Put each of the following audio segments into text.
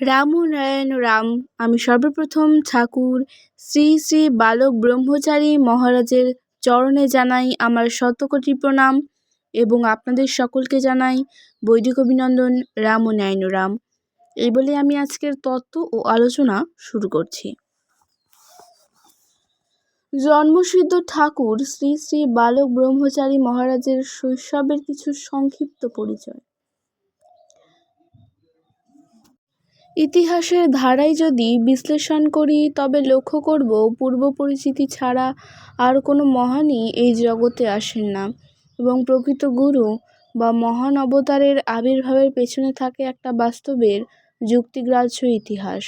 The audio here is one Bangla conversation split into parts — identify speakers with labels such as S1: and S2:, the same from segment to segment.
S1: রাম নারায়ণ রাম। আমি সর্বপ্রথম ঠাকুর, শ্রী শ্রী বালক ব্রহ্মচারী মহারাজের চরণে জানাই আমার শতকোটি প্রণাম এবং আপনাদের সকলকে জানাই বৈদিক অভিনন্দন, রাম ও নারায়ণ রাম। এই বলে আমি আজকের তত্ত্ব ও আলোচনা শুরু করছি। জন্মসিদ্ধ ঠাকুর শ্রী শ্রী বালক ব্রহ্মচারী মহারাজের শৈশবের কিছু সংক্ষিপ্ত পরিচয়। ইতিহাসের ধারায় যদি বিশ্লেষণ করি, তবে লক্ষ্য করব পূর্ব পরিচিতি ছাড়া আর কোনো মহানই এই জগতে আসেন না এবং প্রকৃত গুরু বা মহান অবতারের আবির্ভাবের পেছনে থাকে একটা বাস্তবের যুক্তিগ্রাহ্য ইতিহাস।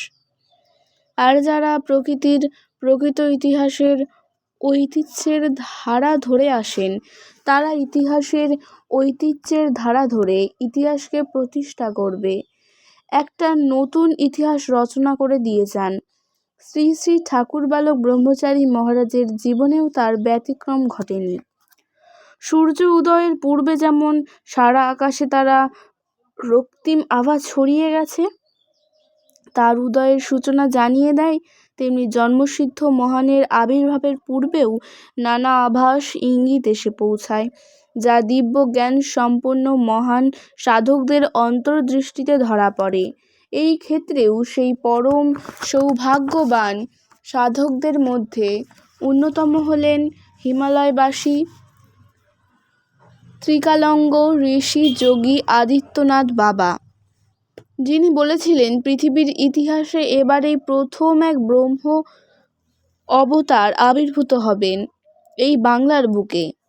S1: আর যারা প্রকৃতির প্রকৃত ইতিহাসের ঐতিহ্যের ধারা ধরে আসেন, তারা ইতিহাসের ঐতিহ্যের ধারা ধরে ইতিহাসকে প্রতিষ্ঠা করবে। একটা নতুন ইতিহাস রচনা করে দিয়ে যান শ্রী শ্রী ঠাকুর বালক ব্রহ্মচারী মহারাজের জীবনেও তার ব্যতিক্রম ঘটেনি। সূর্য উদয়ের পূর্বে যেমন সারা আকাশে তারা রক্তিম আভা ছড়িয়ে গেছে, তার উদয়ের সূচনা জানিয়ে দেয়, তেমনি জন্মসিদ্ধ মহানের আবির্ভাবের পূর্বেও নানা আভাস ইঙ্গিত এসে পৌঁছায়। যা দিব্য জ্ঞান সম্পন্ন মহান সাধকদের অন্তর্দৃষ্টিতে ধরা পড়ে। এই ক্ষেত্রেও সেই পরম সৌভাগ্যবান সাধকদের মধ্যে অন্যতম হলেন হিমালয়বাসী ত্রিকালঙ্গ ঋষি যোগী আদিত্যনাথ বাবা। যিনি বলেছিলেন, পৃথিবীর ইতিহাসে এবারেই প্রথম এক ব্রহ্ম অবতার আবির্ভূত হবেন। এই বাংলার বুকে।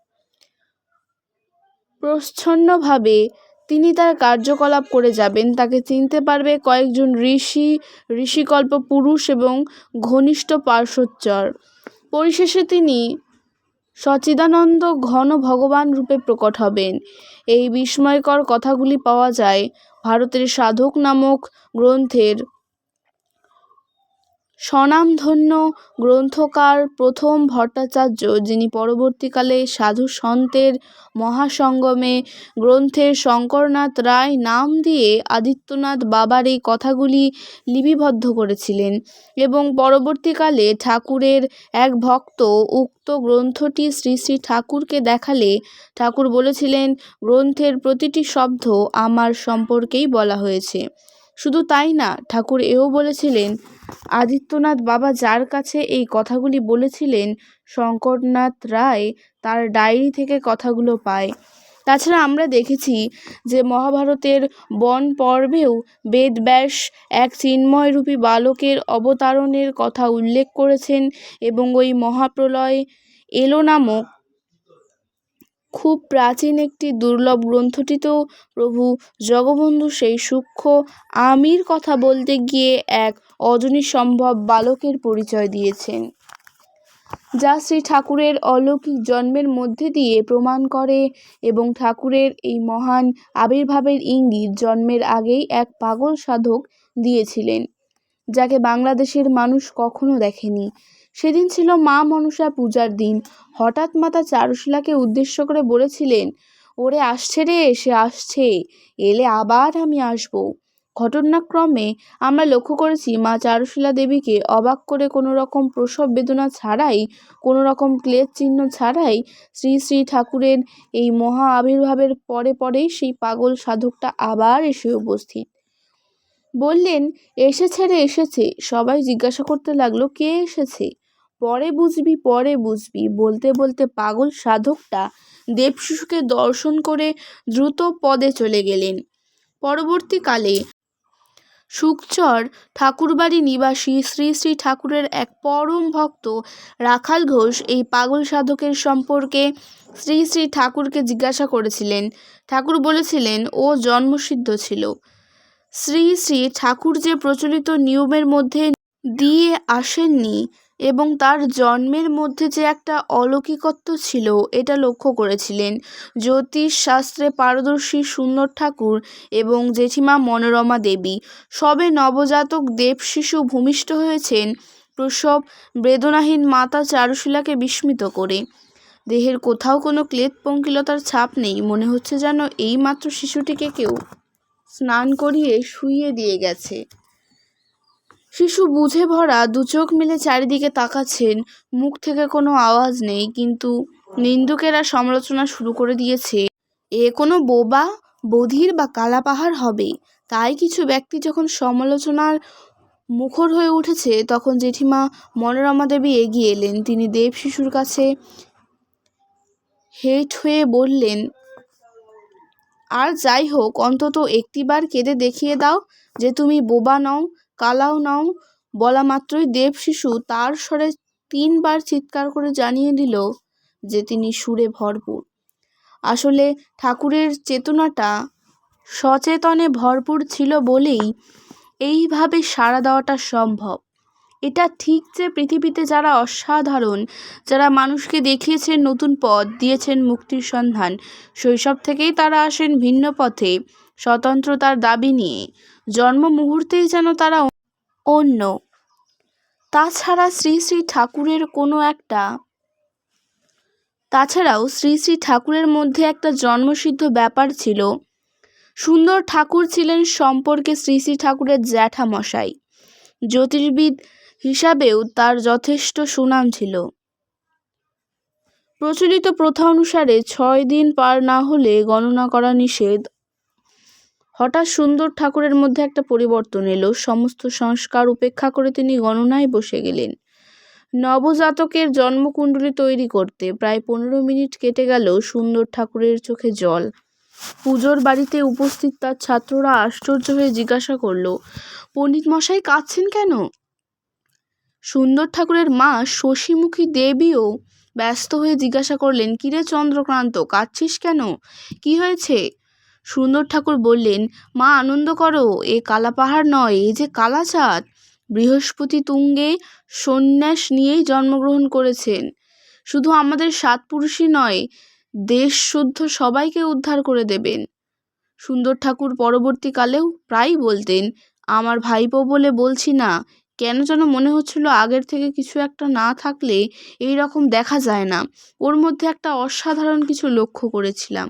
S1: প্রচ্ছন্নভাবে তিনি তার কার্যকলাপ করে যাবেন। তাকে চিনতে পারবে কয়েকজন ঋষি, ঋষিকল্প পুরুষ এবং ঘনিষ্ঠ পার্শ্বচর পরিশেষে তিনি সচিদানন্দ ঘন ভগবান রূপে প্রকট হবেন। এই বিস্ময়কর কথাগুলি পাওয়া যায় ভারতের সাধক নামক গ্রন্থের স্বনামধন্য গ্রন্থকার প্রথম ভট্টাচার্য, যিনি পরবর্তীকালে সাধু সন্তের মহাসঙ্গমে গ্রন্থের শঙ্করনাথ রায় নাম দিয়ে আদিত্যনাথ বাবার এই কথাগুলি লিপিবদ্ধ করেছিলেন এবং পরবর্তীকালে ঠাকুরের এক ভক্ত উক্ত গ্রন্থটি শ্রী শ্রী ঠাকুরকে দেখালে ঠাকুর বলেছিলেন, গ্রন্থের প্রতিটি শব্দ আমার সম্পর্কেই বলা হয়েছে। শুধু তাই না, ঠাকুর এও বলেছিলেন, আদিত্যনাথ বাবা যার কাছে এই কথাগুলি বলেছিলেন, শঙ্করনাথ রায় তার ডায়েরি থেকে কথাগুলো পায়। তাছাড়া আমরা দেখেছি যে মহাভারতের বন পর্বেও বেদব্যাস এক চিন্ময়রূপী বালকের অবতারণের কথা উল্লেখ করেছেন এবং ওই মহাপ্রলয় এলো নামক খুব প্রাচীন একটি দুর্লভ গ্রন্থটিতেও প্রভু জগবন্ধু সেই সূক্ষ্ম আমির কথা বলতে গিয়ে এক অজনী সম্ভব বালকের পরিচয় দিয়েছেন, যা শ্রী ঠাকুরের অলৌকিক জন্মের মধ্যে দিয়ে প্রমাণ করে এবং ঠাকুরের এই মহান আবির্ভাবের ইঙ্গিত জন্মের আগেই এক পাগল সাধক দিয়েছিলেন, যাকে বাংলাদেশের মানুষ কখনো দেখেনি। সেদিন ছিল মা মনসা পূজার দিন। হঠাৎ মাতা চারুশীলাকে উদ্দেশ্য করে বলেছিলেন, ওরে আসছে রে, সে আসছে, এলে আবার আমি আসব। ঘটনাক্রমে আমরা লক্ষ্য করেছি মা চারুশীলা দেবীকে অবাক করে কোনো রকম প্রসব বেদনা ছাড়াই কোনো রকম ক্লেশ চিহ্ন ছাড়াই শ্রী শ্রী ঠাকুরের এই মহা আবির্ভাবের পরে পরেই সেই পাগল সাধকটা আবার এসে উপস্থিত। বললেন, এসেছে রে, এসেছে। সবাই জিজ্ঞাসা করতে লাগল, কে এসেছে? পরে বুঝবি পরে বুঝবি। বলতে বলতে পাগল সাধকটা দেবশিশুকে দর্শন করে দ্রুত পদে চলে গেলেন। পরবর্তীকালে সুখচর ঠাকুরবাড়ি নিবাসী শ্রী শ্রী ঠাকুরের এক পরম ভক্ত রাখাল ঘোষ এই পাগল সাধকের সম্পর্কে শ্রী শ্রী ঠাকুরকে জিজ্ঞাসা করেছিলেন। ঠাকুর বলেছিলেন, ও জন্মসিদ্ধ ছিল। শ্রী শ্রী ঠাকুর যে প্রচলিত নিয়মের মধ্যে দিয়ে আসেননি এবং তার জন্মের মধ্যে যে একটা অলৌকিকত্ব ছিল, এটা লক্ষ্য করেছিলেন। জ্যোতিষ শাস্ত্রে পারদর্শী সুন্দর ঠাকুর এবং জেঠিমা মনোরমা দেবী। সবে নবজাতক দেব শিশু ভূমিষ্ঠ হয়েছেন, প্রসব বেদনাহীন মাতা চারুশিলাকে বিস্মিত করে। দেহের কোথাও কোনো ক্লেদ পঙ্কিলতার ছাপ নেই, মনে হচ্ছে যেন এইমাত্র শিশুটিকে কেউ স্নান করিয়ে শুইয়ে দিয়ে গেছে। শিশু বুঝে ভরা দু চোখ মিলে চারিদিকে তাকাচ্ছেন। মুখ থেকে কোনো আওয়াজ নেই, কিন্তু নিন্দুকেরা সমালোচনা শুরু করে দিয়েছে। এ কোনো বোবা, বধির বা কালা পাহাড় হবে। তাই কিছু ব্যক্তি যখন সমালোচনার মুখর হয়ে উঠেছে, তখন জেঠিমা মনোরমা দেবী এগিয়ে এলেন। তিনি দেব শিশুর কাছে হেট হয়ে বললেন, আর যাই হোক, অন্তত একটিবার কেঁদে দেখিয়ে দাও যে তুমি বোবা নও। কালাও নও বলা মাত্রই দেব শিশু তার স্বরে তিনবার চিৎকার করে জানিয়ে দিল যে তিনি সুরে ভরপুর। আসলে ঠাকুরের চেতনাটা সচেতনে ভরপুর ছিল বলেই এইভাবে সাড়া দেওয়াটা সম্ভব। এটা ঠিক যে পৃথিবীতে যারা অসাধারণ, যারা মানুষকে দেখিয়েছেন নতুন পথ, দিয়েছেন মুক্তির সন্ধান, শৈশব থেকেই তারা আসেন ভিন্ন পথে স্বতন্ত্রতার দাবি নিয়ে। জন্ম মুহূর্তেই যেন তারা অন্য। তাছাড়া শ্রী শ্রী ঠাকুরের কোনো একটা। তাছাড়াও শ্রী শ্রী ঠাকুরের মধ্যে একটা জন্মসিদ্ধ ব্যাপার ছিল। সুন্দর ঠাকুর ছিলেন সম্পর্কে শ্রী শ্রী ঠাকুরের জ্যাঠামশাই। জ্যোতির্বিদ হিসাবেও তার যথেষ্ট সুনাম ছিল। প্রচলিত প্রথা অনুসারে ছয় দিন পার না হলে গণনা করা নিষেধ হঠাৎ সুন্দর ঠাকুরের মধ্যে একটা পরিবর্তন এলো। সমস্ত সংস্কার উপেক্ষা করে তিনি গণনায় বসে গেলেন। নবজাতকের জন্মকুণ্ডলী তৈরি করতে প্রায় পনেরো মিনিট কেটে গেল সুন্দর ঠাকুরের চোখে জল। পুজোর বাড়িতে উপস্থিত তার ছাত্ররা আশ্চর্য হয়ে জিজ্ঞাসা করল, পণ্ডিত মশাই, কাঁদছেন কেন? সুন্দর ঠাকুরের মা শশীমুখী দেবীও ব্যস্ত হয়ে জিজ্ঞাসা করলেন, কিরে চন্দ্রক্রান্ত, কাঁদছিস কেন? কি হয়েছে? সুন্দর ঠাকুর বললেন, মা, আনন্দ করো, এ কালা পাহাড় নয়, এই যে কালাচাঁদ বৃহস্পতি তুঙ্গে সন্ন্যাস নিয়েই জন্মগ্রহণ করেছেন। শুধু আমাদের সাত পুরুষই নয়, দেশ শুদ্ধ সবাইকে উদ্ধার করে দেবেন। সুন্দর ঠাকুর পরবর্তীকালেও প্রায়ই বলতেন, আমার ভাইপো বলে বলছি না, কেন যেন মনে হচ্ছিল আগের থেকে কিছু একটা না থাকলে এই রকম দেখা যায় না। ওর মধ্যে একটা অসাধারণ কিছু লক্ষ্য করেছিলাম।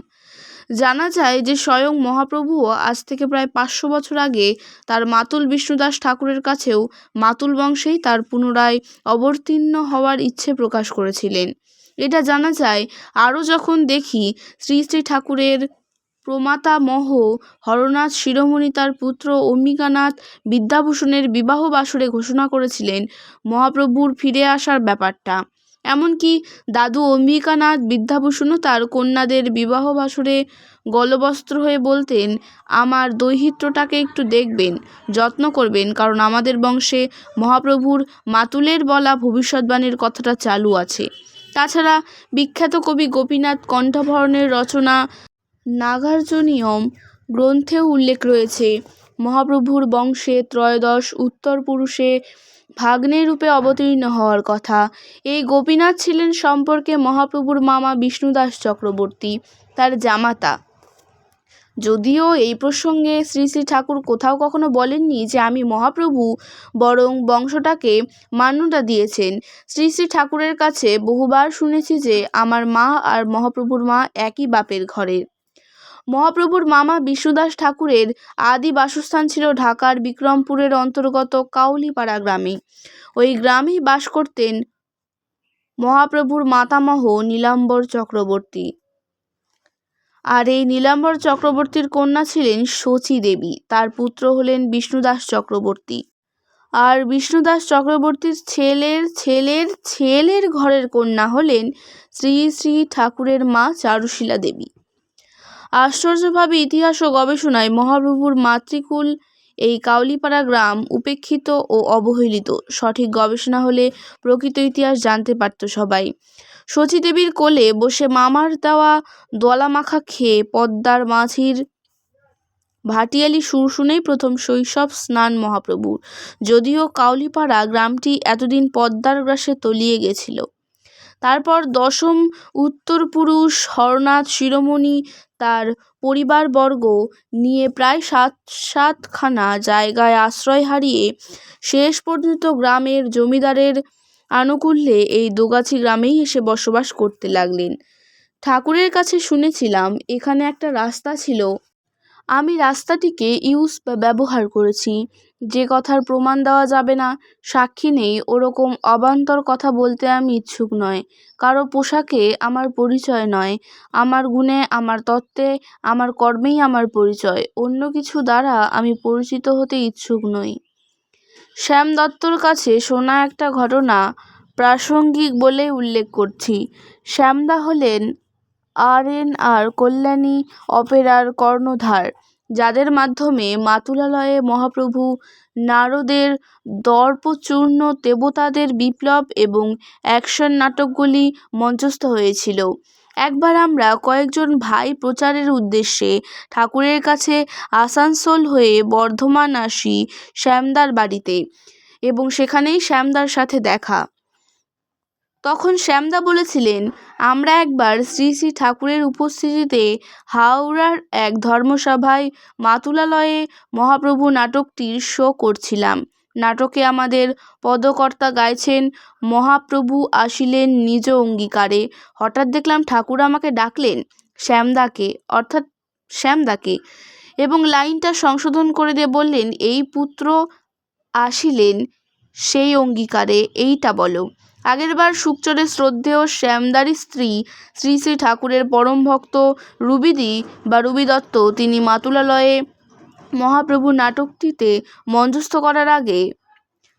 S1: জানা যায় যে স্বয়ং মহাপ্রভুও আজ থেকে প্রায় পাঁচশো বছর আগে তার মাতুল বিষ্ণুদাস ঠাকুরের কাছেও মাতুল বংশেই তার পুনরায় অবতীর্ণ হওয়ার ইচ্ছে প্রকাশ করেছিলেন। এটা জানা যায় আরও যখন দেখি শ্রী শ্রী ঠাকুরের প্রমাতা মহ হরনাথ শিরোমণি তার পুত্র অম্বিকানাথ বিদ্যাভূষণের বিবাহ বাসরে ঘোষণা করেছিলেন, মহাপ্রভুর ফিরে আসার ব্যাপারটা। এমনকি দাদু অম্বিকানাথ বিদ্যাভূষণও তার কন্যাদের বিবাহ বাসরে গলবস্ত্র হয়ে বলতেন, আমার দৈহিত্রটাকে একটু দেখবেন, যত্ন করবেন, কারণ আমাদের বংশে মহাপ্রভুর মাতুলের বলা ভবিষ্যৎবাণীর কথাটা চালু আছে। তাছাড়া বিখ্যাত কবি গোপীনাথ কণ্ঠভরণের রচনা নাগার্জুনীয়ম গ্রন্থেও উল্লেখ রয়েছে, মহাপ্রভুর বংশে ত্রয়োদশ উত্তর পুরুষে ভাগ্নে রূপে অবতীর্ণ হওয়ার কথা। এই গোপীনাথ ছিলেন সম্পর্কে মহাপ্রভুর মামা বিষ্ণুদাস চক্রবর্তী, তার জামাতা। যদিও এই প্রসঙ্গে শ্রী শ্রী ঠাকুর কোথাও কখনো বলেননি যে আমি মহাপ্রভু, বরং বংশটাকে মান্যতা দিয়েছেন। শ্রী শ্রী ঠাকুরের কাছে বহুবার শুনেছি যে আমার মা আর মহাপ্রভুর মা একই বাপের ঘরের মহাপ্রভুর মামা বিষ্ণুদাস ঠাকুরের আদি বাসস্থান ছিল ঢাকার বিক্রমপুরের অন্তর্গত কাউলিপাড়া গ্রামে। ওই গ্রামেই বাস করতেন মহাপ্রভুর মাতামহ নীলাম্বর চক্রবর্তী। আর এই নীলাম্বর চক্রবর্তীর কন্যা ছিলেন শচী দেবী, তার পুত্র হলেন বিষ্ণুদাস চক্রবর্তী। আর বিষ্ণুদাস চক্রবর্তীর ছেলের ছেলের ছেলের ঘরের কন্যা হলেন শ্রী শ্রী ঠাকুরের মা চারুশীলা দেবী। আশ্চর্যভাবে ইতিহাস ও গবেষণায় মহাপ্রভুর মাতৃকুল এই কাউলিপাড়া গ্রাম উপেক্ষিত ও অবহেলিত। সঠিক গবেষণা হলে প্রকৃত ইতিহাস জানতে পারত সবাই। দেবীর কোলে বসে মামার দেওয়া দলা মাখা খেয়ে পদ্মার মাঝির ভাটিয়ালি সুর শুনেই প্রথম শৈশব স্নান মহাপ্রভুর যদিও কাউলিপাড়া গ্রামটি এতদিন পদ্মার গ্রাসে তলিয়ে গেছিল। তারপর দশম উত্তর পুরুষ হরনাথ শিরোমণি তার পরিবারবর্গ নিয়ে প্রায় সাত, সাতখানা জায়গায় আশ্রয় হারিয়ে শেষ পর্যন্ত গ্রামের জমিদারের আনুকূল্যে এই দোগাছি গ্রামেই এসে বসবাস করতে লাগলেন। ঠাকুরের কাছে শুনেছিলাম, এখানে একটা রাস্তা ছিল আমি রাস্তাটিকে ইউজ বা ব্যবহার করেছি। যে কথার প্রমাণ দেওয়া যাবে না, সাক্ষী নেই, ওরকম অবান্তর কথা বলতে আমি ইচ্ছুক নয়। কারও পোশাকে আমার পরিচয় নয়, আমার গুণে, আমার তত্ত্বে, আমার কর্মেই আমার পরিচয়। অন্য কিছু দ্বারা আমি পরিচিত হতে ইচ্ছুক নই। শ্যাম দত্তর কাছে শোনা একটা ঘটনা প্রাসঙ্গিক বলে উল্লেখ করছি। শ্যামদা হলেন আর এন আর কল্যাণী অপেরার কর্ণধার, যাদের মাধ্যমে মাতুলালয়ে মহাপ্রভু নারদের দর্পচূর্ণ দেবতাদের বিপ্লব এবং অ্যাকশন নাটকগুলি মঞ্চস্থ হয়েছিল। একবার আমরা কয়েকজন ভাই প্রচারের উদ্দেশ্যে ঠাকুরের কাছে আসানসোল হয়ে বর্ধমান আসি শ্যামদার বাড়িতে এবং সেখানেই শ্যামদার সাথে দেখা। তখন শ্যামদা বলেছিলেন, আমরা একবার শ্রী শ্রী ঠাকুরের উপস্থিতিতে হাওড়ার এক ধর্মসভায় মাতুলালয়ে মহাপ্রভু নাটকটির শো করছিলাম। নাটকে আমাদের পদকর্তা গাইছেন মহাপ্রভু আসিলেন নিজ অঙ্গীকারে। হঠাৎ দেখলাম ঠাকুর আমাকে ডাকলেন শ্যামদাকে, অর্থাৎ শ্যামদাকে, এবং লাইনটা সংশোধন করে দিয়ে বললেন, এই পুত্র আসিলেন সেই অঙ্গীকারে, এইটা বলো। আগেরবার সুকচরের শ্রদ্ধেয় শ্যামদারই স্ত্রী, শ্রী শ্রী ঠাকুরের পরম ভক্ত রুবিদি বা রুবি দত্ত, তিনি মাতুলালয়ে মহাপ্রভু নাটকটিতে মঞ্চস্থ করার আগে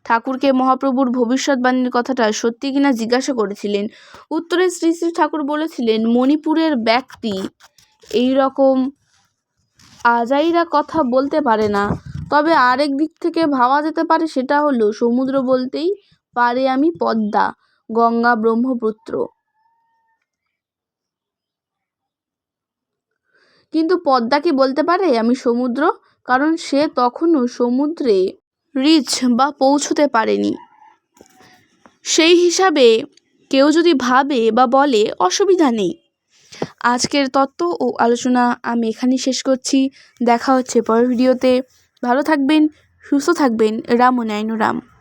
S1: ঠাকুরকে মহাপ্রভুর ভবিষ্যৎবাণীর কথাটা সত্যি কিনা জিজ্ঞাসা করেছিলেন। উত্তরে শ্রী শ্রী ঠাকুর বলেছিলেন, মণিপুরের ব্যক্তি এই রকম আজাইরা কথা বলতে পারে না। তবে আরেক দিক থেকে ভাবা যেতে পারে সেটা হলো, সমুদ্র বলতেই পারে আমি পদ্মা, গঙ্গা ব্রহ্মপুত্র। কিন্তু পদ্মা কি বলতে পারে আমি সমুদ্র? কারণ সে তখনও সমুদ্রে রিচ বা পৌঁছতে পারেনি। সেই হিসাবে কেউ যদি ভাবে বা বলে অসুবিধা নেই। আজকের তত্ত্ব ও আলোচনা আমি এখানেই শেষ করছি। দেখা হচ্ছে পরের ভিডিওতে। ভালো থাকবেন, সুস্থ থাকবেন। রাম ও রাম।